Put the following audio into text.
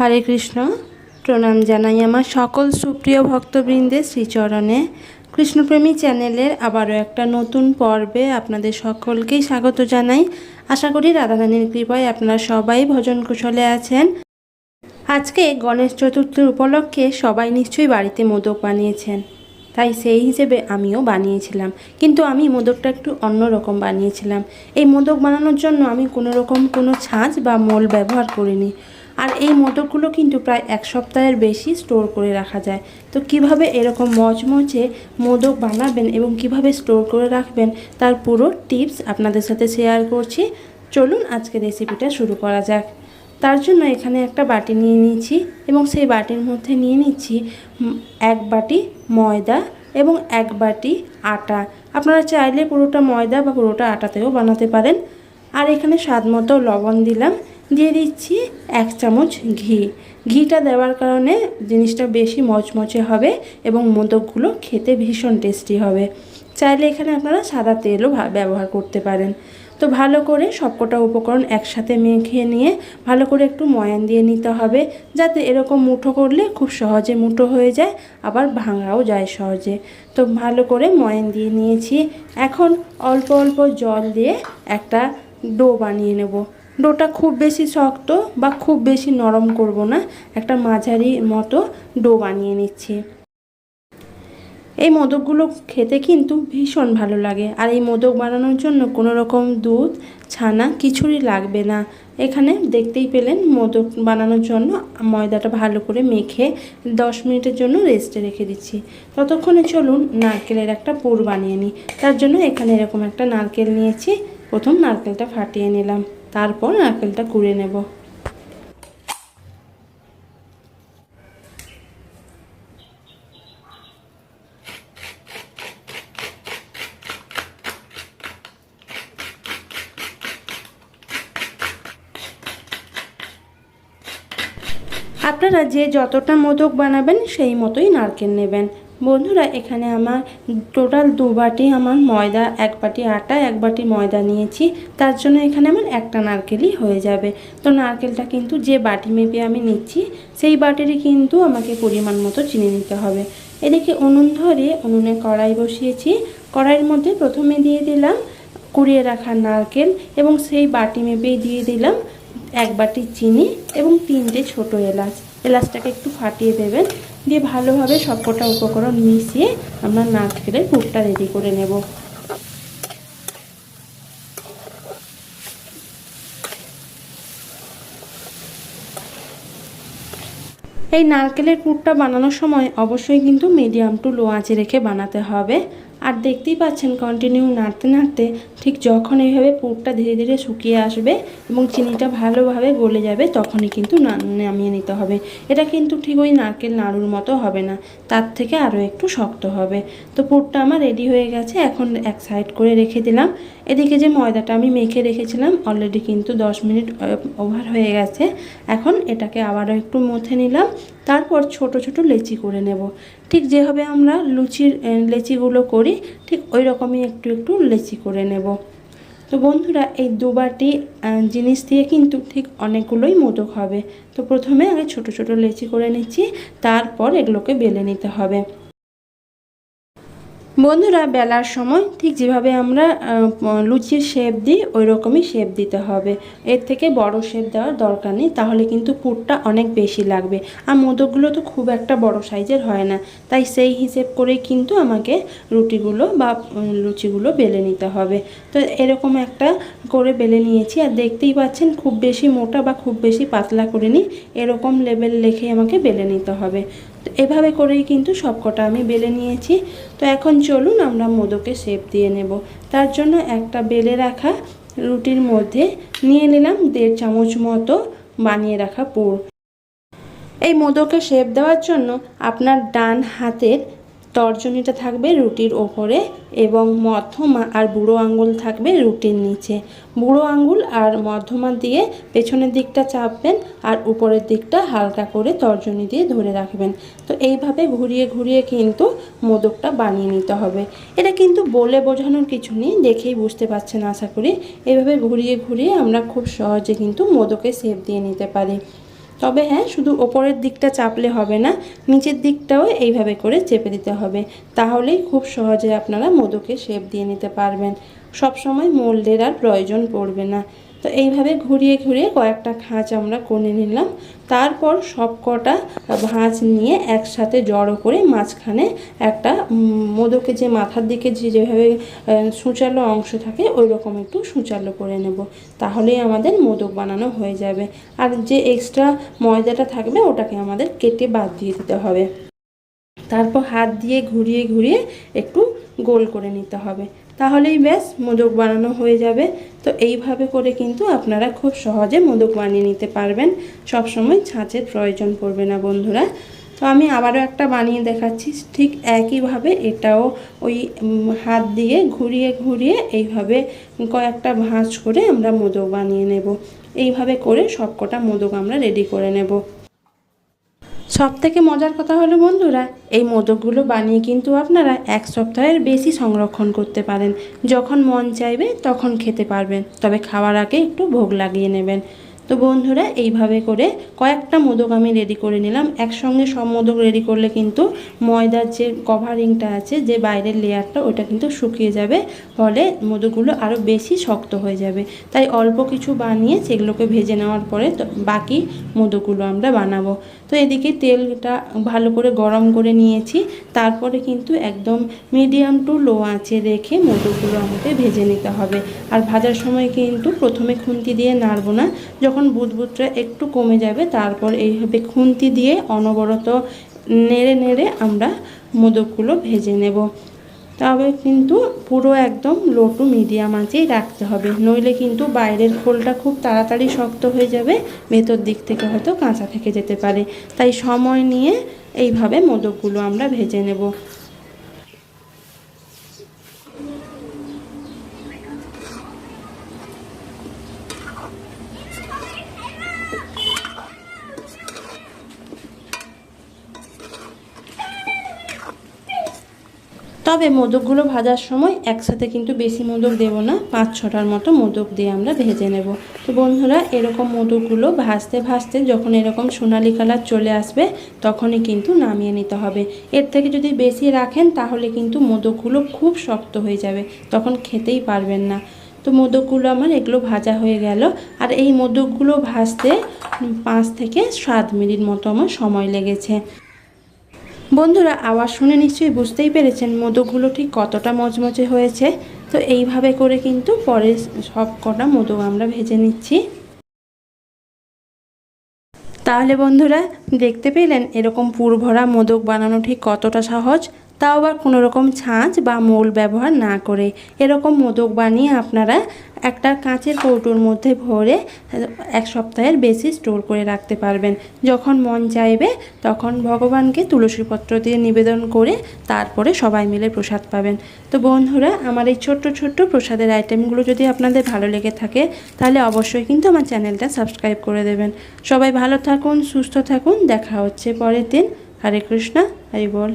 হরে কৃষ্ণ। প্রণাম জানাই আমার সকল সুপ্রিয় ভক্তবৃন্দের শ্রীচরণে। কৃষ্ণপ্রেমী চ্যানেলের আবারও একটা নতুন পর্বে আপনাদের সকলকেই স্বাগত জানাই। আশা করি রাধারানীর কৃপায় আপনারা সবাই ভজন কুশলে আছেন। আজকে গণেশ চতুর্থীর উপলক্ষে সবাই নিশ্চয়ই বাড়িতে মোদক বানিয়েছেন। তাই সেই হিসেবে আমিও বানিয়েছিলাম। কিন্তু আমি মোদকটা একটু অন্যরকম বানিয়েছিলাম। এই মোদক বানানোর জন্য আমি কোনো রকম কোনো ছাঁচ বা মোল ব্যবহার করিনি। আর এই মোদকগুলো কিন্তু প্রায় এক সপ্তাহের বেশি স্টোর করে রাখা যায়। তো কীভাবে এরকম মচমচে মোদক বানাবেন এবং কীভাবে স্টোর করে রাখবেন, তার পুরো টিপস আপনাদের সাথে শেয়ার করছি। চলুন আজকে রেসিপিটা শুরু করা যাক। তার জন্য এখানে একটা বাটি নিয়ে নিয়েছি এবং সেই বাটির মধ্যে নিয়ে নিচ্ছি এক বাটি ময়দা এবং এক বাটি আটা। আপনারা চাইলে পুরোটা ময়দা বা পুরোটা আটাতেও বানাতে পারেন। আর এখানে স্বাদ মতো লবণ দিলাম। দিয়ে দিচ্ছি এক চামচ ঘি। ঘিটা দেওয়ার কারণে জিনিসটা বেশি মচমচে হবে এবং মোদকগুলো খেতে ভীষণ টেস্টি হবে। চাইলে এখানে আপনারা সাদা তেলও ব্যবহার করতে পারেন। তো ভালো করে সবকটা উপকরণ একসাথে মেখে নিয়ে ভালো করে একটু ময়ান দিয়ে নিতে হবে যাতে এরকম মুঠো করলে খুব সহজে মুঠো হয়ে যায়, আবার ভাঙাও যায় সহজে। তো ভালো করে ময়ান দিয়ে নিয়েছি। এখন অল্প অল্প জল দিয়ে একটা ডো বানিয়ে নেব। ডোটা খুব বেশি শক্ত বা খুব বেশি নরম করব না, একটা মাঝারি মতো ডো বানিয়ে নিচ্ছি। এই মোদকগুলো খেতে কিন্তু ভীষণ ভালো লাগে। আর এই মোদক বানানোর জন্য কোনো রকম দুধ, ছানা কিছুরই লাগবে না। এখানে দেখতেই পেলেন, মোদক বানানোর জন্য ময়দাটা ভালো করে মেখে দশ মিনিটের জন্য রেস্টে রেখে দিচ্ছি। ততক্ষণে চলুন নারকেলের একটা পুর বানিয়ে নিই। তার জন্য এখানে এরকম একটা নারকেল নিয়েছি। প্রথম নারকেলটা ফাটিয়ে নিলাম। তারপর নারকেলটা কুড়ে নেব। আপনারা যে যতটা মোদক বানাবেন সেই মতোই নারকেল নেবেন। বন্ধুরা, এখানে আমার টোটাল দু বাটি আমার ময়দা, এক বাটি আটা, এক বাটি ময়দা নিয়েছি। তার জন্য এখানে আমার একটা নারকেলই হয়ে যাবে। তো নারকেলটা কিন্তু যে বাটি মেপে আমি নিচ্ছি, সেই বাটিরই কিন্তু আমাকে পরিমাণ মতো চিনি নিতে হবে। এদিকে উনুন ধরে উনুনে কড়াই বসিয়েছি। কড়াইয়ের মধ্যে প্রথমে দিয়ে দিলাম কুড়িয়ে রাখা নারকেল এবং সেই বাটি মেপেই দিয়ে দিলাম এক বাটি চিনি এবং তিনটে ছোট এলাচ। এলাচটাকে একটু ফাটিয়ে দেবেন। দিয়ে ভালোভাবে সবকটা উপকরণ মিশিয়ে আমরা নারকেলের পুরটা রেডি করে নেব। এই নারকেলের পুরটা বানানোর সময় অবশ্যই কিন্তু মিডিয়াম টু লো আঁচে রেখে বানাতে হবে। আর দেখতেই পাচ্ছেন কন্টিনিউ নাড়তে নাড়তে ঠিক যখন এইভাবে পুরটা ধীরে ধীরে শুকিয়ে আসবে এবং চিনিটা ভালোভাবে গলে যাবে, তখনই কিন্তু নামিয়ে নিতে হবে। এটা কিন্তু ঠিক ওই নারকেল নাড়ুর মতো হবে না, তার থেকে আরও একটু শক্ত হবে। তো পুরটা আমার রেডি হয়ে গেছে, এখন এক সাইড করে রেখে দিলাম। এদিকে যে ময়দাটা আমি মেখে রেখেছিলাম অলরেডি কিন্তু দশ মিনিট ওভার হয়ে গেছে। এখন এটাকে আবারও একটু মথে নিলাম, তারপর ছোট ছোট লেচি করে নেব। ঠিক যেভাবে আমরা লুচির লেচিগুলো করি ঠিক ওই রকমই একটু একটু লেচি করে নেব। তো বন্ধুরা, এই দুবাটি জিনিস দিয়ে কিন্তু ঠিক অনেকগুলোই মোদক হবে। তো প্রথমে আগে ছোট ছোট লেচি করে নিচ্ছি, তারপর এগুলোকে বেলে নিতে হবে। বন্ধুরা, বেলার সময় ঠিক যেভাবে আমরা লুচির শেপ দিই ওই রকমই শেপ দিতে হবে। এর থেকে বড় শেপ দেওয়ার দরকার নেই, তাহলে কিন্তু পুরটা অনেক বেশি লাগবে। আর মোদকগুলো তো খুব একটা বড় সাইজের হয় না, তাই সেই হিসেব করেই কিন্তু আমাকে রুটিগুলো বা লুচিগুলো বেলে নিতে হবে। তো এরকম একটা করে বেলে নিয়েছি, আর দেখতেই পাচ্ছেন খুব বেশি মোটা বা খুব বেশি পাতলা করে নিই এরকম লেভেল রেখে আমাকে বেলে নিতে হবে। তো এভাবে করেই কিন্তু সবকটা আমি বেলে নিয়েছি। তো এখন চলুন আমরা মোদকে শেপ দিয়ে নেব। তার জন্য একটা বেলে রাখা রুটির মধ্যে নিয়ে নিলাম দেড় চামচ মতো বানিয়ে রাখা পুর। এই মোদকে শেপ দেওয়ার জন্য আপনার ডান হাতের তর্জনীটা থাকবে রুটির ওপরে এবং মধ্যমা আর বুড়ো আঙ্গুল থাকবে রুটির নিচে। বুড়ো আঙ্গুল আর মধ্যমা দিয়ে পেছনের দিকটা চাপবেন আর উপরের দিকটা হালকা করে তর্জনী দিয়ে ধরে রাখবেন। তো এইভাবে ঘুরিয়ে ঘুরিয়ে কিন্তু মোদকটা বানিয়ে নিতে হবে। এটা কিন্তু বলে বোঝানোর কিছু নেই, দেখেই বুঝতে পারছেন আশা করি। এইভাবে ঘুরিয়ে ঘুরিয়ে আমরা খুব সহজে কিন্তু মোদকে শেপ দিয়ে নিতে পারি। তবে হ্যাঁ শুধু ওপরের দিকটা চাপলে হবে না, নিচের দিকটাও এইভাবে করে চেপে দিতে হবে। তাহলেই খুব সহজে আপনারা মোদকে শেপ দিয়ে নিতে পারবেন। সবসময় মোল্ডের আর প্রয়োজন পড়বে না। তো এইভাবে ঘুরিয়ে ঘুরিয়ে কয়েকটা খাঁচ আমরা করে নিলাম। তারপর সব কটা ভাঁজ নিয়ে একসাথে জড়ো করে মাঝখানে একটা উম, মোদকের যে মাথার দিকে যে যেভাবে সূচালো অংশ থাকে ওই রকম একটু সূচালো করে নেব। তাহলেই আমাদের মোদক বানানো হয়ে যাবে। আর যে এক্সট্রা ময়দাটা থাকবে ওটাকে আমাদের কেটে বাদ দিয়ে দিতে হবে। তারপর হাত দিয়ে ঘুরিয়ে ঘুরিয়ে একটু গোল করে নিতে হবে। তাহলেই ব্যাস, মোদক বানানো হয়ে যাবে। তো এইভাবে করে কিন্তু আপনারা খুব সহজে মোদক বানিয়ে নিতে পারবেন। সব সময় ছাঁচের প্রয়োজন পড়বে না, বন্ধুরা। তো আমি আবারও একটা বানিয়ে দেখাচ্ছি। ঠিক একইভাবে এটাও ওই হাত দিয়ে ঘুরিয়ে ঘুরিয়ে এইভাবে কয়েকটা ভাঁজ করে আমরা মোদক বানিয়ে নেব। এইভাবে করে সবকটা মোদক আমরা রেডি করে নেব। সব থেকে মজার কথা হলো, বন্ধুরা, এই মোদকগুলো বানিয়ে কিন্তু আপনারা এক সপ্তাহের বেশি সংরক্ষণ করতে পারেন। যখন মন চাইবে তখন খেতে পারবেন, তবে খাওয়ার আগে একটু ভোগ লাগিয়ে নেবেন। তো বন্ধুরা, এইভাবে করে কয়েকটা মোদক আমি রেডি করে নিলাম। একসঙ্গে সব মোদক রেডি করলে কিন্তু ময়দার যে কভারিংটা আছে, যে বাইরের লেয়ারটা, ওটা কিন্তু শুকিয়ে যাবে। ফলে মোদকগুলো আরও বেশি শক্ত হয়ে যাবে। তাই অল্প কিছু বানিয়ে সেগুলোকে ভেজে নেওয়ার পরে বাকি মোদকগুলো আমরা বানাবো। তো এদিকে তেলটা ভালো করে গরম করে নিয়েছি। তারপরে কিন্তু একদম মিডিয়াম টু লো আঁচে রেখে মোদকগুলো আমাকে ভেজে নিতে হবে। আর ভাজার সময় কিন্তু প্রথমে খুন্তি দিয়ে নাড়বো না। যখন বুদবুদটা একটু কমে যাবে, তারপর এইভাবে খুন্তি দিয়ে অনবরত নেড়ে নেড়ে আমরা মোদকগুলো ভেজে নেব। তবে কিন্তু পুরো একদম লো টু মিডিয়াম আঁচেই রাখতে হবে, নইলে কিন্তু বাইরের খোলটা খুব তাড়াতাড়ি শক্ত হয়ে যাবে, ভেতর দিক থেকে হয়তো কাঁচা থেকে যেতে পারে। তাই সময় নিয়ে এইভাবে মোদকগুলো আমরা ভেজে নেব। তবে মোদকগুলো ভাজার সময় একসাথে কিন্তু বেশি মোদক দেবো না, পাঁচ ছটার মতো মোদক দিয়ে আমরা ভেজে নেব। তো বন্ধুরা, এরকম মোদকগুলো ভাজতে ভাজতে যখন এরকম সোনালি কালার চলে আসবে, তখনই কিন্তু নামিয়ে নিতে হবে। এর থেকে যদি বেশি রাখেন, তাহলে কিন্তু মোদকগুলো খুব শক্ত হয়ে যাবে, তখন খেতেই পারবেন না। তো মোদকগুলো আমার এগুলো ভাজা হয়ে গেল, আর এই মোদকগুলো ভাজতে পাঁচ থেকে সাত মিনিট মতো আমার সময় লেগেছে। বন্ধুরা, আওয়াজ শুনে নিশ্চয়ই বুঝতেই পেরেছেন মোদকগুলো ঠিক কতটা মজমজে হয়েছে। তো এইভাবে করে কিন্তু পরে সব কটা মোদক আমরা ভেজে নিচ্ছি। তাহলে বন্ধুরা, দেখতে পেলেন এরকম পুরভরা মোদক বানানো ঠিক কতটা সহজ? তাও আবার কোনো রকম ছাঁচ বা মোল ব্যবহার না করে। এরকম মোদক বানিয়ে আপনারা একটা কাঁচের কৌটোর মধ্যে ভরে এক সপ্তাহের বেশি স্টোর করে রাখতে পারবেন। যখন মন চাইবে তখন ভগবানকে তুলসীপত্র দিয়ে নিবেদন করে তারপরে সবাই মিলে প্রসাদ পাবেন। তো বন্ধুরা, আমার এই ছোট্ট ছোট্ট প্রসাদের আইটেমগুলো যদি আপনাদের ভালো লেগে থাকে, তাহলে অবশ্যই কিন্তু আমার চ্যানেলটা সাবস্ক্রাইব করে দেবেন। সবাই ভালো থাকুন, সুস্থ থাকুন, দেখা হচ্ছে পরের দিন। হরে কৃষ্ণা, হরি বল।